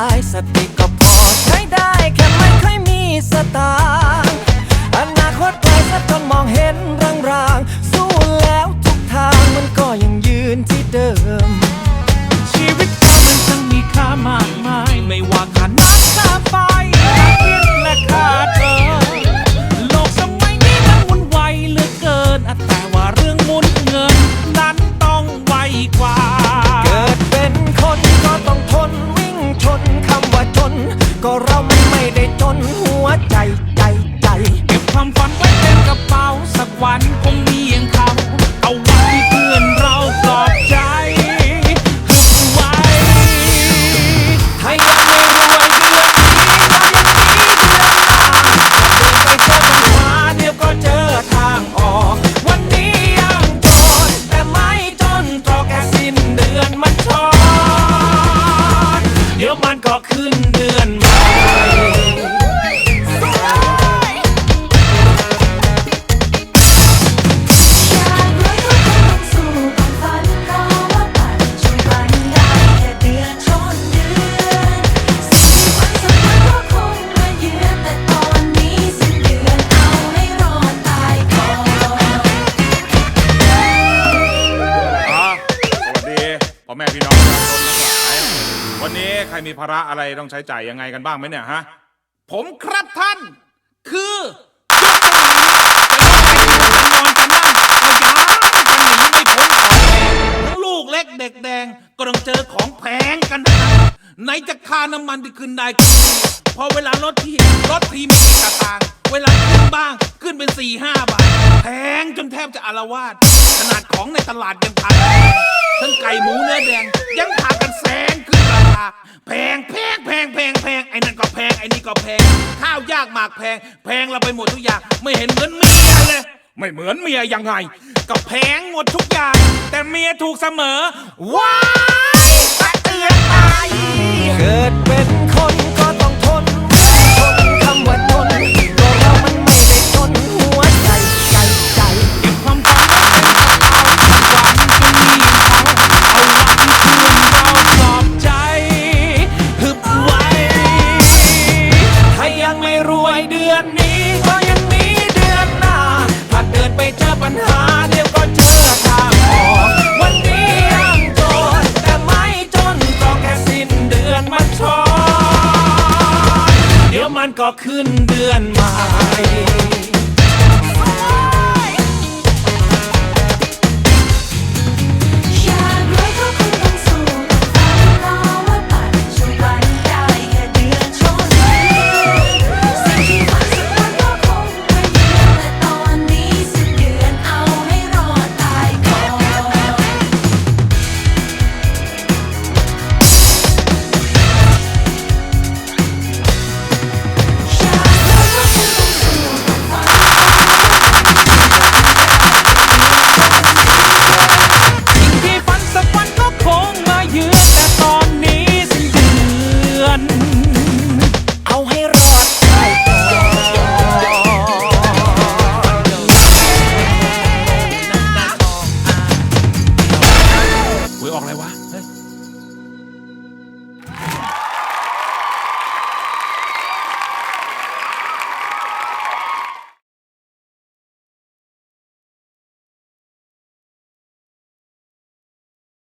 ายสติก็พอใช้ได้แค่ไม่ค่อยมีสตา ชนคำว่าชน ก็เราไม่ได้จนหัวใจใจใจ เก็บความฝันไว้เต็มกระเป๋าสักวันคงมีอย่าง วันนี้ใครมีภาระอะไรต้องใช้จ่ายยังไงกันบ้างไหมเนี่ยฮะ ผมครับท่าน คือยกตัวอย่างจะนอนจะนั่งจะย้ายกันอย่างนี้ไม่พ้นทั้งลูกเล็กเด็กแดงก็ต้องเจอของแพงกันนั้นไหนจะค่าน้ำมันที่ขึ้นได้พอเวลารถที่รถทีไม่กี่ตางเวลาขึ้นบ้างขึ้นเป็นสี่ห้าบาท แพงจนแทบจะอารวาสขนาดของในตลาดยังพันแพง ทั้งไก่หมูเนื้อแดง ยังพากันแซงขึ้นราคาแพงแพงแพงแพงแพงไอ้นั่นก็แพงไอ้นี่ก็แพง ข้าวยากหมากแพง แพงเราไปหมดทุกอย่าง ไม่เห็นเหมือนเมียเลย ไม่เหมือนเมียยังไง ก็แพงหมดทุกอย่าง แต่เมียถูกเสมอว้ายตะเตือนตายเกิดเป็นคน นี้ก็ยังมีเดือนหน้า ถ้าเดินไปเจอปัญหาเดี๋ยวก็เจอทางออกวันนี้ยังจนแต่ไม่จนก็แค่สิ้นเดือนมันช็อตเดี๋ยวมันก็ขึ้นเดือนมา ออกอะไรวะ